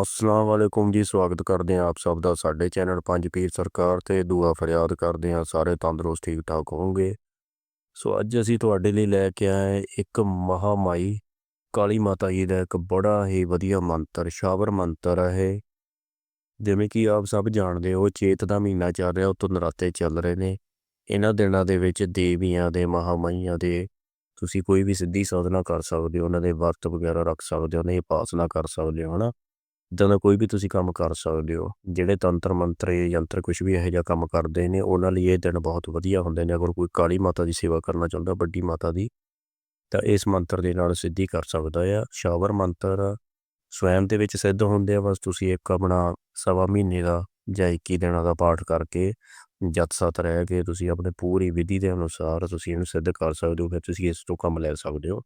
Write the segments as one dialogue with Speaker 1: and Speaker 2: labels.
Speaker 1: ਅਸਲਾਮ ਵਾਲੇਕੁਮ ਜੀ, ਸਵਾਗਤ ਕਰਦੇ ਹਾਂ ਆਪ ਸਭ ਦਾ ਸਾਡੇ ਚੈਨਲ ਪੰਜ ਪੀਰ ਸਰਕਾਰ ਤੇ ਦੁਆ ਫਰਿਆਦ ਕਰਦੇ ਹਾਂ, ਸਾਰੇ ਤੰਦਰੁਸਤ ਠੀਕ ਠਾਕ ਹੋਵੋਗੇ। ਸੋ ਅੱਜ ਅਸੀਂ ਤੁਹਾਡੇ ਲਈ ਲੈ ਕੇ ਆਏ ਇੱਕ ਮਹਾਮਾਈ, ਕਾਲੀ ਮਾਤਾ ਜੀ ਦਾ ਇੱਕ ਬੜਾ ਹੀ ਵਧੀਆ ਮੰਤਰ, ਸ਼ਾਵਰ ਮੰਤਰ ਹੈ ਇਹ। ਜਿਵੇਂ ਕਿ ਆਪ ਸਭ ਜਾਣਦੇ ਹੋ, ਚੇਤ ਦਾ ਮਹੀਨਾ ਚੱਲ ਰਿਹਾ, ਉਤੋਂ ਨਰਾਤੇ ਚੱਲ ਰਹੇ ਨੇ। ਇਹਨਾਂ ਦਿਨਾਂ ਦੇ ਵਿੱਚ ਦੇਵੀਆਂ ਦੇ, ਮਹਾਮਾਈਆਂ ਦੇ, ਤੁਸੀਂ ਕੋਈ ਵੀ ਸਿੱਧੀ ਸਾਧਨਾ ਕਰ ਸਕਦੇ ਹੋ, ਉਹਨਾਂ ਦੇ ਵਰਤ ਵਗੈਰਾ ਰੱਖ ਸਕਦੇ ਹੋ, ਉਹਨਾਂ ਦੀ ਉਪਾਸਨਾ ਕਰ ਸਕਦੇ ਹੋ, ਹਨਾ? ਇੱਦਾਂ ਦਾ ਕੋਈ ਵੀ ਤੁਸੀਂ ਕੰਮ ਕਰ ਸਕਦੇ ਹੋ, ਜਿਹੜੇ ਤੰਤਰ ਮੰਤਰ ਯੰਤਰ ਕੁਝ ਵੀ ਇਹੋ ਜਿਹਾ ਕੰਮ ਕਰਦੇ ਨੇ, ਉਹਨਾਂ ਲਈ ਇਹ ਦਿਨ ਬਹੁਤ ਵਧੀਆ ਹੁੰਦੇ ਨੇ। ਅਗਰ ਕੋਈ ਕਾਲੀ ਮਾਤਾ ਦੀ ਸੇਵਾ ਕਰਨਾ ਚਾਹੁੰਦਾ, ਵੱਡੀ ਮਾਤਾ ਦੀ, ਤਾਂ ਇਸ ਮੰਤਰ ਦੇ ਨਾਲ ਸਿੱਧੀ ਕਰ ਸਕਦਾ ਆ। ਸ਼ਾਵਰ ਮੰਤਰ ਸਵੈਮ ਦੇ ਵਿੱਚ ਸਿੱਧ ਹੁੰਦੇ ਆ, ਬਸ ਤੁਸੀਂ ਇੱਕ ਆਪਣਾ ਸਵਾ ਮਹੀਨੇ ਦਾ ਜਾਂ 21 ਦਿਨਾਂ ਦਾ ਪਾਠ ਕਰਕੇ ਜਤ ਸਤ ਰਹਿ ਕੇ ਤੁਸੀਂ ਆਪਣੇ ਪੂਰੀ ਵਿਧੀ ਦੇ ਅਨੁਸਾਰ ਤੁਸੀਂ ਇਹਨੂੰ ਸਿੱਧ ਕਰ ਸਕਦੇ ਹੋ, ਫਿਰ ਤੁਸੀਂ ਇਸ ਤੋਂ ਕੰਮ ਲੈ ਸਕਦੇ ਹੋ।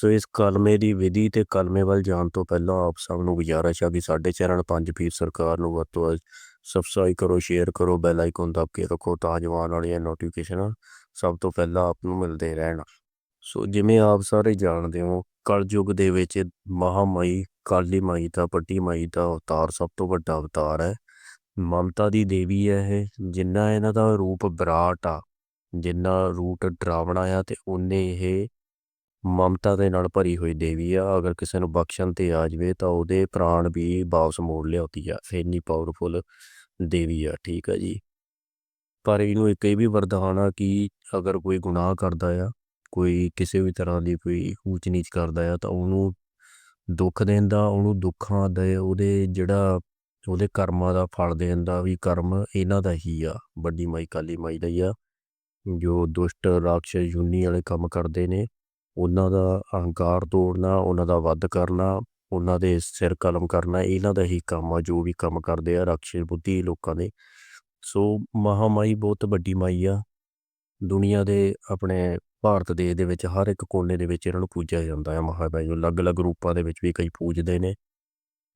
Speaker 1: ਸੋ ਇਸ ਕਲਮੇ ਦੀ ਵਿਧੀ ਤੇ ਕਲਮੇ ਵੱਲ ਜਾਣ ਤੋਂ ਪਹਿਲਾਂ ਆਪ ਸਭ ਨੂੰ ਗੁਜ਼ਾਰਿਸ਼ ਆ ਕਿ ਸਾਡੇ ਚੈਨਲ ਪੰਜ ਪੀਰ ਸਰਕਾਰ ਨੂੰ ਵੱਧ ਤੋਂ ਵੱਧ ਸਬਸਕ੍ਰਾਈਬ ਕਰੋ ਸ਼ੇਅਰ ਕਰੋ ਬੈਲ ਆਈਕਨ ਦਬ ਕੇ ਰੱਖੋ ਤਾਂ ਜੋ ਆਉਣ ਵਾਲੀਆਂ ਨੋਟੀਫਿਕੇਸ਼ਨਾਂ ਸਭ ਤੋਂ ਪਹਿਲਾਂ ਆਪ ਨੂੰ ਮਿਲਦੇ ਰਹਿਣ। ਸੋ ਜਿਵੇਂ ਆਪ ਸਾਰੇ ਜਾਣਦੇ ਹੋ, ਕਲਯੁਗ ਦੇ ਵਿੱਚ ਮਹਾਮਾਈ, ਕਾਲੀ ਮਾਈ ਦਾ ਪੱਟੀ ਮਾਈ ਦਾ ਅਵਤਾਰ ਸਭ ਤੋਂ ਵੱਡਾ ਅਵਤਾਰ ਹੈ। ਮਮਤਾ ਦੀ ਦੇਵੀ ਹੈ ਇਹ, ਜਿੰਨਾ ਇਹਨਾਂ ਦਾ ਰੂਪ ਬਰਾਟ ਆ, ਜਿੰਨਾ ਰੂਟ ਡਰਾਵਣਾ ਆ ਤੇ ਉਹਨੇ ਇਹ ਮਮਤਾ ਦੇ ਨਾਲ ਭਰੀ ਹੋਈ ਦੇਵੀ ਆ, ਅਗਰ ਕਿਸੇ ਨੂੰ ਬਖਸ਼ਣ ਤੇ ਆ ਜਾਵੇ ਤਾਂ ਉਹਦੇ ਪ੍ਰਾਣ ਵੀ ਵਾਪਸ ਮੋੜ ਲਿਆਉਂਦੀ ਆ। ਇੰਨੀ ਪਾਵਰਫੁਲ ਦੇਵੀ ਆ, ਠੀਕ ਆ ਜੀ। ਪਰ ਇਹਨੂੰ ਇੱਕ ਇਹ ਵੀ ਵਰਦਾਨ ਆ ਕਿ ਅਗਰ ਕੋਈ ਗੁਨਾਹ ਕਰਦਾ ਆ, ਕੋਈ ਕਿਸੇ ਵੀ ਤਰ੍ਹਾਂ ਦੀ ਕੋਈ ਊਚ ਨੀਚ ਕਰਦਾ ਆ, ਤਾਂ ਉਹਨੂੰ ਦੁੱਖ ਦੇਣ ਦਾ, ਉਹਨੂੰ ਦੁੱਖਾਂ ਦੇ, ਉਹਦੇ ਜਿਹੜਾ ਉਹਦੇ ਕਰਮਾਂ ਦਾ ਫਲ ਦੇਣ ਦਾ ਵੀ ਕਰਮ ਇਹਨਾਂ ਦਾ ਹੀ ਆ, ਵੱਡੀ ਮਾਈ, ਕਾਲੀ ਮਾਈ ਦਾ ਹੀ ਆ। ਜੋ ਦੁਸ਼ਟ, ਰਾਖਸ਼, ਯੂਨੀ ਵਾਲੇ ਕੰਮ ਕਰਦੇ ਨੇ ਉਹਨਾਂ ਦਾ ਅਹੰਕਾਰ ਤੋੜਨਾ, ਉਹਨਾਂ ਦਾ ਵੱਧ ਕਰਨਾ, ਉਹਨਾਂ ਦੇ ਸਿਰ ਕਲਮ ਕਰਨਾ, ਇਹਨਾਂ ਦਾ ਹੀ ਕੰਮ ਆ, ਜੋ ਵੀ ਕੰਮ ਕਰਦੇ ਆ ਰਾਖਸ਼ ਬੁੱਧੀ ਲੋਕਾਂ ਦੇ। ਸੋ ਮਹਾਮਾਈ ਬਹੁਤ ਵੱਡੀ ਮਾਈ ਆ। ਦੁਨੀਆ ਦੇ ਆਪਣੇ ਭਾਰਤ ਦੇਸ਼ ਦੇ ਵਿੱਚ ਹਰ ਇੱਕ ਕੋਨੇ ਦੇ ਵਿੱਚ ਇਹਨਾਂ ਨੂੰ ਪੂਜਿਆ ਜਾਂਦਾ ਹੈ ਮਹਾਮਾਈ ਨੂੰ। ਅਲੱਗ-ਅਲੱਗ ਰੂਪਾਂ ਦੇ ਵਿੱਚ ਵੀ ਕਈ ਪੂਜਦੇ ਨੇ।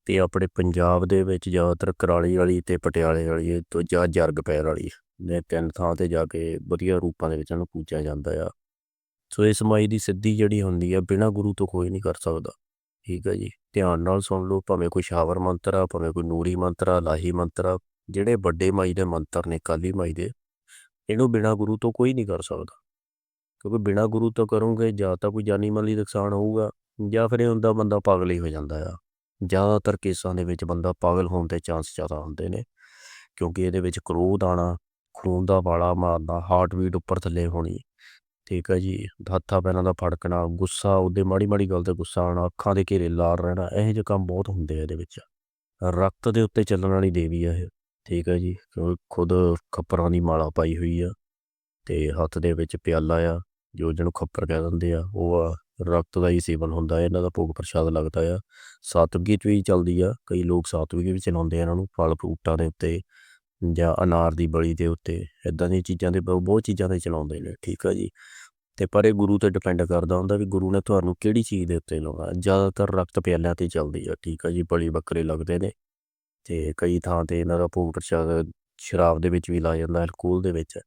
Speaker 1: ਤੇ ਆਪਣੇ ਪੰਜਾਬ ਦੇ ਵਿੱਚ ਜ਼ਿਆਦਾਤਰ ਕਰਾਲੀ ਵਾਲੀ ਤੇ ਪਟਿਆਲੇ ਵਾਲੀ ਤੋਂ ਜਾਂ ਜਰਗ ਪੈਰ ਵਾਲੀ ਨੇ ਤਿੰਨ ਥਾਂ ਤੇ ਜਾ ਕੇ ਵਧੀਆ ਰੂਪਾਂ ਦੇ ਵਿੱਚ ਇਹਨਾਂ ਨੂੰ ਪੂਜਿਆ ਜਾਂਦਾ ਆ। ਸੋ ਇਸ ਮਾਈ ਦੀ ਸਿੱਧੀ ਜਿਹੜੀ ਹੁੰਦੀ ਆ, ਬਿਨਾ ਗੁਰੂ ਤੋਂ ਕੋਈ ਨਹੀਂ ਕਰ ਸਕਦਾ। ਠੀਕ ਹੈ ਜੀ। ਧਿਆਨ ਨਾਲ ਸੁਣ ਲਓ, ਭਾਵੇਂ ਕੋਈ ਸ਼ਾਵਰ ਮੰਤਰ ਆ, ਭਾਵੇਂ ਕੋਈ ਨੂਰੀ ਮੰਤਰ ਆ, ਲਾਹੀ ਮੰਤਰ ਆ, ਜਿਹੜੇ ਵੱਡੇ ਮਾਈ ਦੇ ਮੰਤਰ ਨੇ, ਕਾਲੀ ਮਾਈ ਦੇ, ਇਹਨੂੰ ਬਿਨਾ ਗੁਰੂ ਤੋਂ ਕੋਈ ਨਹੀਂ ਕਰ ਸਕਦਾ। ਕਿਉਂਕਿ ਬਿਨਾ ਗੁਰੂ ਤੋਂ ਕਰੋਗੇ, ਜਾਂ ਤਾਂ ਕੋਈ ਜਾਨੀ ਮਾਲੀ ਨੁਕਸਾਨ ਹੋਊਗਾ, ਜਾਂ ਫਿਰ ਇਹ ਹੁੰਦਾ ਬੰਦਾ ਪਾਗਲ ਹੀ ਹੋ ਜਾਂਦਾ ਆ। ਜ਼ਿਆਦਾਤਰ ਕੇਸਾਂ ਦੇ ਵਿੱਚ ਬੰਦਾ ਪਾਗਲ ਹੋਣ ਦੇ ਚਾਂਸ ਜ਼ਿਆਦਾ ਹੁੰਦੇ ਨੇ, ਕਿਉਂਕਿ ਇਹਦੇ ਵਿੱਚ ਕ੍ਰੋਧ ਆਣਾ ਖੂਨ ਦਾ ਵਾਲਾ ਮਾਰਨਾ ਹਾਰਟ ਬੀਟ ਉੱਪਰ ਥੱਲੇ ਹੋਣੀ ਠੀਕ ਹੈ ਜੀ, ਹੱਥਾਂ ਪੈਰਾਂ ਦਾ ਫੜਕਣਾ, ਗੁੱਸਾ, ਉਹਦੇ ਮਾੜੀ ਮਾੜੀ ਗੱਲ ਤੇ ਗੁੱਸਾ ਆਉਣਾ, ਅੱਖਾਂ ਦੇ ਘੇਰੇ ਲਾਲ ਰਹਿਣਾ, ਇਹੋ ਜਿਹੇ ਕੰਮ ਬਹੁਤ ਹੁੰਦੇ ਆ ਇਹਦੇ ਵਿੱਚ। ਰਕਤ ਦੇ ਉੱਤੇ ਚੱਲਣ ਵਾਲੀ ਦੇਵੀ ਆ ਇਹ, ਠੀਕ ਹੈ ਜੀ ਖੁਦ ਖੱਪਰਾਂ ਦੀ ਮਾਲਾ ਪਾਈ ਹੋਈ ਆ ਤੇ ਹੱਥ ਦੇ ਵਿੱਚ ਪਿਆਲਾ ਆ, ਜੋ ਜਿਹਨੂੰ ਖੱਪਰ ਕਹਿ ਦਿੰਦੇ ਆ, ਉਹ ਆ ਰਕਤ ਦਾ ਹੀ ਸੇਵਨ ਹੁੰਦਾ ਹੈ ਇਹਨਾਂ ਦਾ ਭੋਗ ਪ੍ਰਸ਼ਾਦ ਲੱਗਦਾ ਆ। ਸਾਤਵਿਕੀ ਵੀ ਚੱਲਦੀ ਆ, ਕਈ ਲੋਕ ਸਾਤਵਿਕੀ ਵੀ ਚਲਾਉਂਦੇ ਆ ਇਹਨਾਂ ਨੂੰ, ਫਲ ਫਰੂਟਾਂ ਦੇ ਉੱਤੇ। ਜਾਂ ਅਨਾਰ ਦੀ ਬਲੀ ਦੇ ਉੱਤੇ ਇਦਾਂ ਦੀਆਂ ਚੀਜ਼ਾਂ ਦੇ ਬਹੁਤ ਚੀਜ਼ਾਂ ਤੇ ਚਲਾਉਂਦੇ ਨੇ, ਠੀਕ ਆ ਜੀ। ਤੇ ਪਰ ਇਹ ਗੁਰੂ ਤੇ ਡਿਪੈਂਡ ਕਰਦਾ ਹੁੰਦਾ ਵੀ ਗੁਰੂ ਨੇ ਤੁਹਾਨੂੰ ਕਿਹੜੀ ਚੀਜ਼ ਦੇ ਉੱਤੇ ਲਾਉਣਾ। ਜ਼ਿਆਦਾਤਰ ਰਕਤ ਪਿਆਲਿਆਂ ਤੇ ਚੱਲਦੀ ਆ, ਠੀਕ ਆ ਜੀ, ਬਲੀ ਬੱਕਰੇ ਲੱਗਦੇ ਨੇ। ਤੇ ਕਈ ਥਾਂ ਤੇ ਇਹਨਾਂ ਦਾ ਭੋਗ ਪ੍ਰਸ਼ਾਦ ਸ਼ਰਾਬ ਦੇ ਵਿੱਚ ਵੀ ਲਾਇਆ ਜਾਂਦਾ ਅਲਕੋਹਲ ਦੇ ਵਿੱਚ।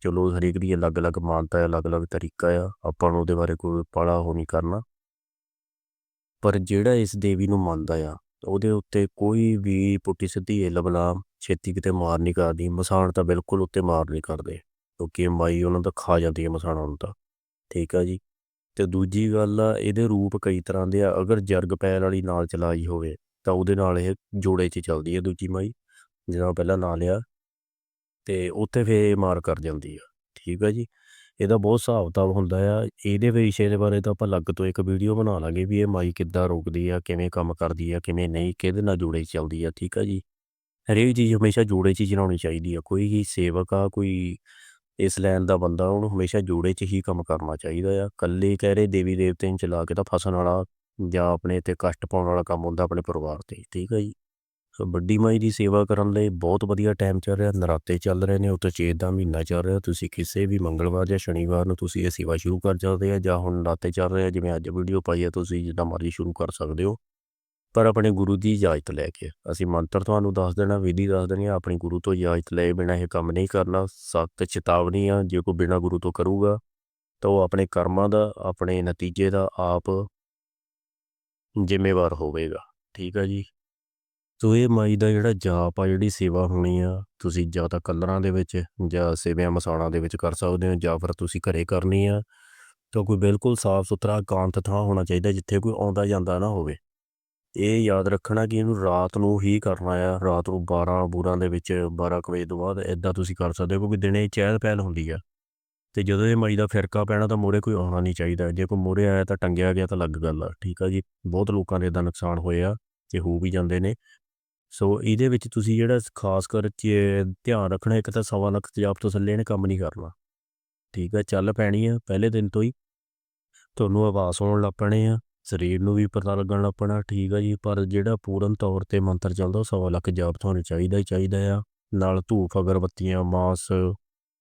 Speaker 1: ਚਲੋ ਹਰੇਕ ਦੀ ਅਲੱਗ-ਅਲੱਗ ਮਾਨਤਾ ਹੈ ਅਲੱਗ-ਅਲੱਗ ਤਰੀਕਾ ਆ, ਆਪਾਂ ਨੂੰ ਉਹਦੇ ਬਾਰੇ ਕੋਈ ਪਾਲਾ ਹੋ ਨਹੀਂ ਕਰਨਾ। ਪਰ ਜਿਹੜਾ ਇਸ ਦੇਵੀ ਨੂੰ ਮੰਨਦਾ ਆ ਉਹਦੇ ਉੱਤੇ ਕੋਈ ਵੀ ਪੁੱਟੀ ਸਿੱਧੀ ਹਿੱਲ ਬਲਾ ਛੇਤੀ ਕਿਤੇ ਮਾਰ ਨਹੀਂ ਕਰਦੀ ਮਸਾਣ ਤਾਂ ਬਿਲਕੁਲ ਉੱਤੇ ਮਾਰ ਨਹੀਂ ਕਰਦੇ ਕਿਉਂਕਿ ਮਾਈ ਉਹਨਾਂ ਦਾ ਖਾ ਜਾਂਦੀ ਹੈ ਮਸਾਣਾ ਨੂੰ ਤਾਂ, ਠੀਕ ਆ ਜੀ। ਤੇ ਦੂਜੀ ਗੱਲ ਆ, ਇਹਦੇ ਰੂਪ ਕਈ ਤਰ੍ਹਾਂ ਦੇ ਆ, ਅਗਰ ਜਰਗ ਪੈਲ ਵਾਲੀ ਨਾਲ ਚਲਾਈ ਹੋਵੇ ਤਾਂ ਉਹਦੇ ਨਾਲ ਇਹ ਜੋੜੇ 'ਚ ਚੱਲਦੀ ਹੈ ਦੂਜੀ ਮਾਈ ਜਿਹਦਾ ਪਹਿਲਾਂ ਨਾਂ ਲਿਆ ਤੇ ਉੱਥੇ ਫੇਰ ਮਾਰ ਕਰ ਜਾਂਦੀ ਆ, ਠੀਕ ਆ ਜੀ। ਇਹਦਾ ਬਹੁਤ ਹਿਸਾਬ ਕਿਤਾਬ ਹੁੰਦਾ ਆ, ਇਹਦੇ ਵਿਸ਼ੇ ਦੇ ਬਾਰੇ ਤਾਂ ਆਪਾਂ ਅਲੱਗ ਤੋਂ ਇੱਕ ਵੀਡੀਓ ਬਣਾ ਲਾਂਗੇ ਵੀ ਇਹ ਮਾਈ ਕਿੱਦਾਂ ਰੋਕਦੀ ਆ, ਕਿਵੇਂ ਕੰਮ ਕਰਦੀ ਆ, ਕਿਵੇਂ ਨਹੀਂ, ਕਿਹਦੇ ਨਾਲ ਜੋੜੇ 'ਚ ਚੱਲਦੀ ਆ, ਠੀਕ ਆ ਜੀ? ਹਰੇਕ ਚੀਜ਼ ਹਮੇਸ਼ਾ ਜੋੜੇ 'ਚ ਹੀ ਚਲਾਉਣੀ ਚਾਹੀਦੀ ਆ, ਕੋਈ ਹੀ ਸੇਵਕ ਆ, ਕੋਈ ਇਸ ਲੈਣ ਦਾ ਬੰਦਾ, ਉਹਨੂੰ ਹਮੇਸ਼ਾ ਜੋੜੇ 'ਚ ਹੀ ਕੰਮ ਕਰਨਾ ਚਾਹੀਦਾ ਆ। ਕੱਲੇ ਕਹਿ ਰਹੇ ਦੇਵੀ ਦੇਵਤੇ ਨੂੰ ਚਲਾ ਕੇ ਤਾਂ ਫਸਣ ਵਾਲਾ ਜਾਂ ਆਪਣੇ ਤੇ ਕਸ਼ਟ ਪਾਉਣ ਵਾਲਾ ਕੰਮ ਹੁੰਦਾ ਆਪਣੇ ਪਰਿਵਾਰ ਤੇ, ਠੀਕ ਆ ਜੀ? ਵੱਡੀ ਮਾਈ ਦੀ ਸੇਵਾ ਕਰਨ ਲਈ ਬਹੁਤ ਵਧੀਆ ਟਾਈਮ ਚੱਲ ਰਿਹਾ, ਨਰਾਤੇ ਚੱਲ ਰਹੇ ਨੇ ਉਤੇ ਚੇਤ ਦਾ ਮਹੀਨਾ ਚੱਲ ਰਿਹਾ, ਤੁਸੀਂ ਕਿਸੇ ਵੀ ਮੰਗਲਵਾਰ ਜਾਂ ਸ਼ਨੀਵਾਰ ਨੂੰ ਤੁਸੀਂ ਇਹ ਸੇਵਾ ਸ਼ੁਰੂ ਕਰ ਸਕਦੇ ਆ, ਜਾਂ ਹੁਣ ਨਰਾਤੇ ਚੱਲ ਰਹੇ ਆ, ਜਿਵੇਂ ਅੱਜ ਵੀਡੀਓ ਪਾਈ ਆ, ਤੁਸੀਂ ਜਿੱਦਾਂ ਮਰਜ਼ੀ ਸ਼ੁਰੂ ਕਰ ਸਕਦੇ ਹੋ। ਪਰ ਆਪਣੇ ਗੁਰੂ ਦੀ ਇਜਾਜ਼ਤ ਲੈ ਕੇ, ਅਸੀਂ ਮੰਤਰ ਤੁਹਾਨੂੰ ਦੱਸ ਦੇਣਾ, ਵਿਧੀ ਦੱਸ ਦੇਣੀ ਆ, ਆਪਣੀ ਗੁਰੂ ਤੋਂ ਇਜਾਜ਼ਤ ਲਏ ਬਿਨਾ ਇਹ ਕੰਮ ਨਹੀਂ ਕਰਨਾ, ਸਖਤ ਚੇਤਾਵਨੀ ਆ, ਜੇ ਕੋਈ ਬਿਨਾ ਗੁਰੂ ਤੋਂ ਕਰੂਗਾ, ਤਾਂ ਉਹ ਆਪਣੇ ਕਰਮਾਂ ਦਾ, ਆਪਣੇ ਨਤੀਜੇ ਦਾ ਆਪ ਜ਼ਿੰਮੇਵਾਰ ਹੋਵੇਗਾ। ਠੀਕ ਆ ਜੀ। ਸੋ ਇਹ ਮਾਈ ਦਾ ਜਿਹੜਾ ਜਾਪ ਆ, ਜਿਹੜੀ ਸੇਵਾ ਹੋਣੀ ਆ, ਤੁਸੀਂ ਜਾਂ ਤਾਂ ਕਲਰਾਂ ਦੇ ਵਿੱਚ ਜਾਂ ਸੇਵਿਆਂ ਮਸਾਣਾ ਦੇ ਵਿੱਚ ਕਰ ਸਕਦੇ ਹੋ ਜਾਂ ਫਿਰ ਤੁਸੀਂ ਘਰੇ ਕਰਨੀ ਆ। ਤਾਂ ਕੋਈ ਬਿਲਕੁਲ ਸਾਫ਼ ਸੁਥਰਾ ਇਕਾਂਤ ਥਾਂ ਹੋਣਾ ਚਾਹੀਦਾ ਜਿੱਥੇ ਕੋਈ ਆਉਂਦਾ ਜਾਂਦਾ ਨਾ ਹੋਵੇ। ਇਹ ਯਾਦ ਰੱਖਣਾ ਕਿ ਇਹਨੂੰ ਰਾਤ ਨੂੰ ਹੀ ਕਰਨਾ ਆ, ਰਾਤ ਨੂੰ 12 ਬੂਰਾਂ ਦੇ ਵਿੱਚ 12 ਕੁ ਵਜੇ ਤੋਂ ਬਾਅਦ ਇਦਾਂ ਤੁਸੀਂ ਕਰ ਸਕਦੇ ਹੋ, ਕਿਉਂਕਿ ਦਿਨੇ ਚਹਿਲ ਪਹਿਲ ਹੁੰਦੀ ਆ। ਤੇ ਜਦੋਂ ਇਹ ਮਈ ਦਾ ਫਿਰਕਾ ਪੈਣਾ ਤਾਂ ਮੋਰੇ ਕੋਈ ਆਉਣਾ ਨਹੀਂ ਚਾਹੀਦਾ, ਜੇ ਕੋਈ ਮੋਰੇ ਆਇਆ ਤਾਂ ਟੰਗਿਆ ਗਿਆ ਤਾਂ ਲੱਗ ਗੱਲ ਆ, ਠੀਕ ਆ ਜੀ? ਬਹੁਤ ਲੋਕਾਂ ਦੇ ਇਦਾਂ ਨੁਕਸਾਨ ਹੋਏ ਆ, ਤੇ ਹੋ ਵੀ ਜਾਂਦੇ ਨੇ। ਸੋ ਇਹਦੇ ਵਿੱਚ ਤੁਸੀਂ ਜਿਹੜਾ ਖਾਸ ਕਰ ਧਿਆਨ ਰੱਖਣਾ, ਇੱਕ ਤਾਂ ਸਵਾ ਲੱਖ ਜਾਪ ਤੋਂ ਥੱਲੇ ਨੇ ਕੰਮ ਨਹੀਂ ਕਰਨਾ। ਠੀਕ ਆ, ਚੱਲ ਪੈਣੀ ਆ ਪਹਿਲੇ ਦਿਨ ਤੋਂ ਹੀ। ਤੁਹਾਨੂੰ ਆਵਾਜ਼ ਆਉਣ ਲੱਗ ਪੈਣੇ ਆ, ਸਰੀਰ ਨੂੰ ਵੀ ਪਤਾ ਲੱਗਣ ਲੱਗ ਪੈਣਾ, ਠੀਕ ਆ ਜੀ, ਪਰ ਜਿਹੜਾ ਪੂਰਨ ਤੌਰ ਤੇ ਮੰਤਰ ਚੱਲਦਾ, ਉਹ ਸਵਾ ਲੱਖ ਜਾਪ ਤੁਹਾਨੂੰ ਚਾਹੀਦਾ ਹੀ ਚਾਹੀਦਾ ਆ। ਨਾਲ ਧੂਫ, ਅਗਰਬੱਤੀਆਂ, ਮਾਸ,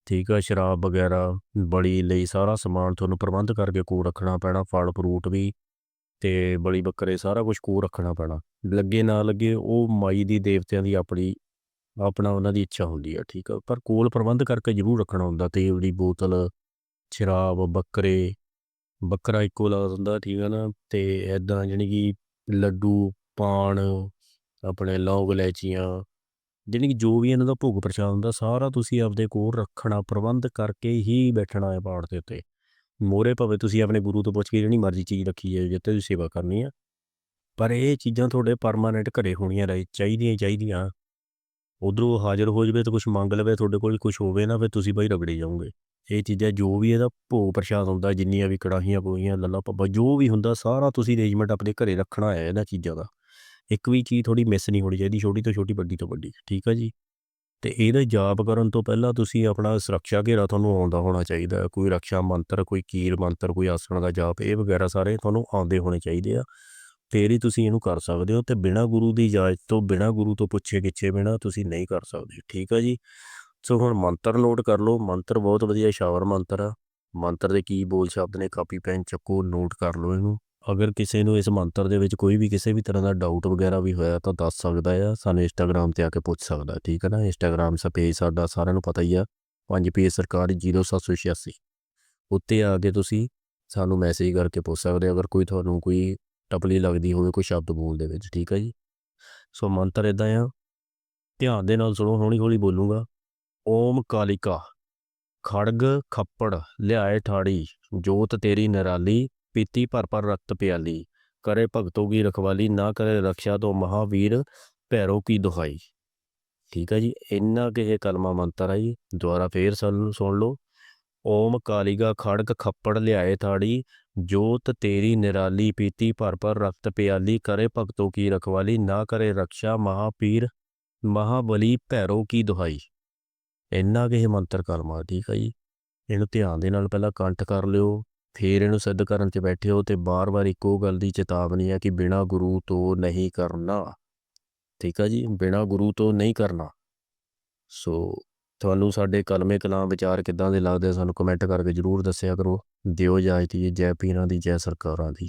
Speaker 1: ਠੀਕ ਆ, ਸ਼ਰਾਬ ਵਗੈਰਾ, ਬਲੀ ਲਈ ਸਾਰਾ ਸਮਾਨ ਤੁਹਾਨੂੰ ਪ੍ਰਬੰਧ ਕਰਕੇ ਕੋਲ ਰੱਖਣਾ ਪੈਣਾ, ਫਲ, ਫਰੂਟ ਵੀ। ਤੇ ਬਲੀ ਬੱਕਰੇ ਸਾਰਾ ਕੁਝ ਕੋਲ ਰੱਖਣਾ ਪੈਣਾ। ਲੱਗੇ ਨਾ ਲੱਗੇ ਉਹ ਮਾਈ ਦੀ ਦੇਵਤਿਆਂ ਦੀ ਆਪਣੀ, ਆਪਣਾ ਉਹਨਾਂ ਦੀ ਇੱਛਾ ਹੁੰਦੀ ਆ, ਠੀਕ ਆ। ਪਰ ਕੋਲ ਪ੍ਰਬੰਧ ਕਰਕੇ ਜ਼ਰੂਰ ਰੱਖਣਾ ਹੁੰਦਾ ਤੇਲ ਦੀ ਬੋਤਲ, ਸ਼ਰਾਬ, ਬੱਕਰੇ, ਬੱਕਰਾ ਇੱਕੋ ਲਾ ਦਿੰਦਾ ਠੀਕ ਆ ਨਾ। ਤੇ ਐਦਾਂ ਜਾਣੀ ਕਿ ਲੱਡੂ ਪਾਣ ਆਪਣੇ ਲੌਂਗ ਇਲਾਇਚੀਆਂ, ਜਾਣੀ ਕਿ ਜੋ ਵੀ ਇਹਨਾਂ ਦਾ ਭੋਗ ਪ੍ਰਸ਼ਾਦ ਹੁੰਦਾ, ਸਾਰਾ ਤੁਸੀਂ ਆਪਦੇ ਕੋਲ ਰੱਖਣਾ, ਪ੍ਰਬੰਧ ਕਰਕੇ ਹੀ ਬੈਠਣਾ ਹੈ ਪਾਠ ਦੇ ਉੱਤੇ। ਮੋਰੇ ਭਾਵੇਂ ਤੁਸੀਂ ਆਪਣੇ ਗੁਰੂ ਤੋਂ ਪੁੱਛ ਕੇ ਜਿਹੜੀ ਮਰਜ਼ੀ ਚੀਜ਼ ਰੱਖੀ ਹੈ ਜਿੱਤੇ ਤੁਸੀਂ ਸੇਵਾ ਕਰਨੀ ਆ। ਪਰ ਇਹ ਚੀਜ਼ਾਂ ਤੁਹਾਡੇ ਪਰਮਾਨੈਂਟ ਘਰੇ ਹੋਣੀਆਂ ਰਹੀ, ਚਾਹੀਦੀਆਂ ਹੀ ਚਾਹੀਦੀਆਂ। ਉਧਰੋਂ ਹਾਜ਼ਰ ਹੋ ਜਵੇ ਤਾਂ ਕੁਝ ਮੰਗ ਲਵੇ, ਤੁਹਾਡੇ ਕੋਲ ਕੁਝ ਹੋਵੇ ਨਾ, ਫਿਰ ਤੁਸੀਂ ਬਾਈ ਰਗੜੇ ਜਾਓਗੇ। ਇਹ ਚੀਜ਼ਾਂ ਜੋ ਵੀ ਇਹਦਾ ਭੋਗ ਪ੍ਰਸ਼ਾਦ ਹੁੰਦਾ, ਜਿੰਨੀਆਂ ਵੀ ਕੜਾਹੀਆਂ ਕੋਈਆਂ ਲੱਲਾ ਪੱਬਾ ਜੋ ਵੀ ਹੁੰਦਾ, ਸਾਰਾ ਤੁਸੀਂ ਅਰੇਂਜਮੈਂਟ ਆਪਣੇ ਘਰੇ ਰੱਖਣਾ ਹੈ ਇਹਨਾਂ ਚੀਜ਼ਾਂ ਦਾ। ਇੱਕ ਵੀ ਚੀਜ਼ ਥੋੜੀ ਮਿਸ ਨਹੀਂ ਹੋਣੀ ਚਾਹੀਦੀ, ਛੋਟੀ ਤੋਂ ਛੋਟੀ, ਵੱਡੀ ਤੋਂ ਵੱਡੀ, ਠੀਕ ਆ ਜੀ? ਤੇ ਇਹਦਾ ਜਾਪ ਕਰਨ ਤੋਂ ਪਹਿਲਾਂ ਤੁਸੀਂ ਆਪਣਾ ਸੁਰੱਖਿਆ ਘੇਰਾ ਤੁਹਾਨੂੰ ਆਉਂਦਾ ਹੋਣਾ ਚਾਹੀਦਾ ਹੈ। ਕੋਈ ਰੱਖਿਆ ਮੰਤਰ, ਕੋਈ ਕੀਰ ਮੰਤਰ, ਕੋਈ ਆਸਣ ਦਾ ਜਾਪ, ਇਹ ਵਗੈਰਾ ਸਾਰੇ ਤੁਹਾਨੂੰ ਆਉਂਦੇ ਹੋਣੇ ਚਾਹੀਦੇ ਆ। ਫੇਰ ਹੀ ਤੁਸੀਂ ਇਹਨੂੰ ਕਰ ਸਕਦੇ ਹੋ ਤੇ ਬਿਨਾ ਗੁਰੂ ਦੀ ਇਜਾਜ਼ਤ ਤੋਂ, ਬਿਨਾ ਗੁਰੂ ਤੋਂ ਪੁੱਛੇ ਗਿੱਛੇ ਬਿਨਾ ਤੁਸੀਂ ਨਹੀਂ ਕਰ ਸਕਦੇ, ਠੀਕ ਆ ਜੀ? ਸੋ ਹੁਣ ਮੰਤਰ ਨੋਟ ਕਰ ਲਓ, ਮੰਤਰ ਬਹੁਤ ਵਧੀਆ, ਸ਼ਾਵਰ ਮੰਤਰ ਆ। ਮੰਤਰ ਦੇ ਕੀ ਬੋਲ ਸ਼ਬਦ ਨੇ? ਕਾਪੀ, ਪੈਨ, ਚੱਕੋ, ਨੋਟ ਕਰ ਲਓ ਇਹਨੂੰ। ਅਗਰ ਕਿਸੇ ਨੂੰ ਇਸ ਮੰਤਰ ਦੇ ਵਿੱਚ ਕੋਈ ਵੀ ਕਿਸੇ ਵੀ ਤਰ੍ਹਾਂ ਦਾ ਡਾਊਟ ਵਗੈਰਾ ਵੀ ਹੋਇਆ ਤਾਂ ਦੱਸ ਸਕਦਾ ਆ, ਸਾਨੂੰ ਇੰਸਟਾਗ੍ਰam ਤੇ ਆ ਕੇ ਪੁੱਛ ਸਕਦਾ, ਠੀਕ ਹੈ ਨਾ? ਇੰਸਟਾਗ੍ਰam ਸਾ ਪੇਜ ਸਾਡਾ ਸਾਰਿਆਂ ਨੂੰ ਪਤਾ ਹੀ ਆ 5 ਪੇਜ ਸਰਕਾਰੀ 0786 ਉੱਤੇ ਆ ਕੇ ਤੁਸੀਂ ਸਾਨੂੰ ਮੈਸੇਜ ਕਰਕੇ ਪੁੱਛ ਸਕਦੇ ਅਗਰ ਕੋਈ ਤੁਹਾਨੂੰ ਕੋਈ ਟਪਲੀ ਲੱਗਦੀ ਹੋਵੇ, ਕੋਈ ਸ਼ਬਦ ਬੋਲ ਦੇ ਵਿੱਚ, ਠੀਕ ਹੈ ਜੀ? ਸੋ ਮੰਤਰ ਇਦਾਂ ਆ, ਧਿਆਨ ਦੇ ਨਾਲ ਸੁਣੋ, ਹੌਲੀ ਹੌਲੀ ਬੋਲੂਗਾ। ਓਮ ਕਾਲਿਕਾ, ਖੜਗ ਖੱਪੜ, ਲਿਆਏ ਠਾੜੀ, ਜੋਤ ਤੇਰੀ ਨਿਰਾਲੀ ਪੀਤੀ ਭਰ ਭਰ ਰਕਤ ਪਿਆਲੀ। ਕਰੇ ਭਗਤੋਂ ਕੀ ਰਖਵਾਲੀ, ਨਾ ਕਰੇ ਰਖਸ਼ਾ ਤੋਂ ਮਹਾਵੀਰ, ਭੈਰੋ ਕੀ ਦੁਹਾਈ। ਠੀਕ ਹੈ ਜੀ, ਇੰਨਾ ਕਿ ਇਹ ਕਲਮਾ ਮੰਤਰ ਹੈ ਜੀ, ਦੁਬਾਰਾ ਫੇਰ ਸਾਨੂੰ ਸੁਣ ਲਓ। ਓਮ ਕਾਲੀਗਾ ਖੜਕ ਖੱਪੜ ਲਿਆਏ ਥਾੜੀ, ਜੋਤ ਤੇਰੀ ਨਿਰਾਲੀ ਪੀਤੀ ਭਰ ਭਰ ਰਕਤ ਪਿਆਲੀ, ਕਰੇ ਭਗਤੋ ਕੀ ਰਖਵਾਲੀ, ਨਾ ਕਰੇ ਰਕਸ਼ਾ ਮਹਾਪੀਰ ਮਹਾਬਲੀ, ਭੈਰੋ ਕੀ ਦੁਹਾਈ। ਇੰਨਾ ਕਿ ਇਹ ਮੰਤਰ ਕਲਮਾ ਠੀਕ ਹੈ ਜੀ। ਇਹਨੂੰ ਧਿਆਨ ਦੇ ਨਾਲ ਪਹਿਲਾਂ ਕੰਠ ਕਰ ਲਿਓ। ਫੇਰ ਇਹਨੂੰ ਸਿੱਧ ਕਰਨ 'ਚ ਬੈਠੇ ਹੋ ਤੇ ਬਾਰ-ਬਾਰ ਇੱਕੋ ਗੱਲ ਦੀ ਚੇਤਾਵਨੀ ਹੈ ਕਿ ਬਿਨਾ ਗੁਰੂ ਤੋਂ ਨਹੀਂ ਕਰਨਾ। ਠੀਕ ਆ ਜੀ? ਬਿਨਾ ਗੁਰੂ ਤੋਂ ਨਹੀਂ ਕਰਨਾ। ਸੋ ਤੁਹਾਨੂੰ ਸਾਡੇ ਕਲਮੇ ਕਲਾਮ ਵਿਚਾਰ ਕਿੱਦਾਂ ਦੇ ਲੱਗਦੇ ਸਾਨੂੰ ਕਮੈਂਟ ਕਰਕੇ ਜਰੂਰ ਦੱਸਿਆ ਕਰੋ। ਦਿਓ ਇਜਾਜ਼ਤ ਜੀ, ਜੈ ਪੀਰਾਂ ਦੀ, ਜੈ ਸਰਕਾਰਾਂ ਦੀ।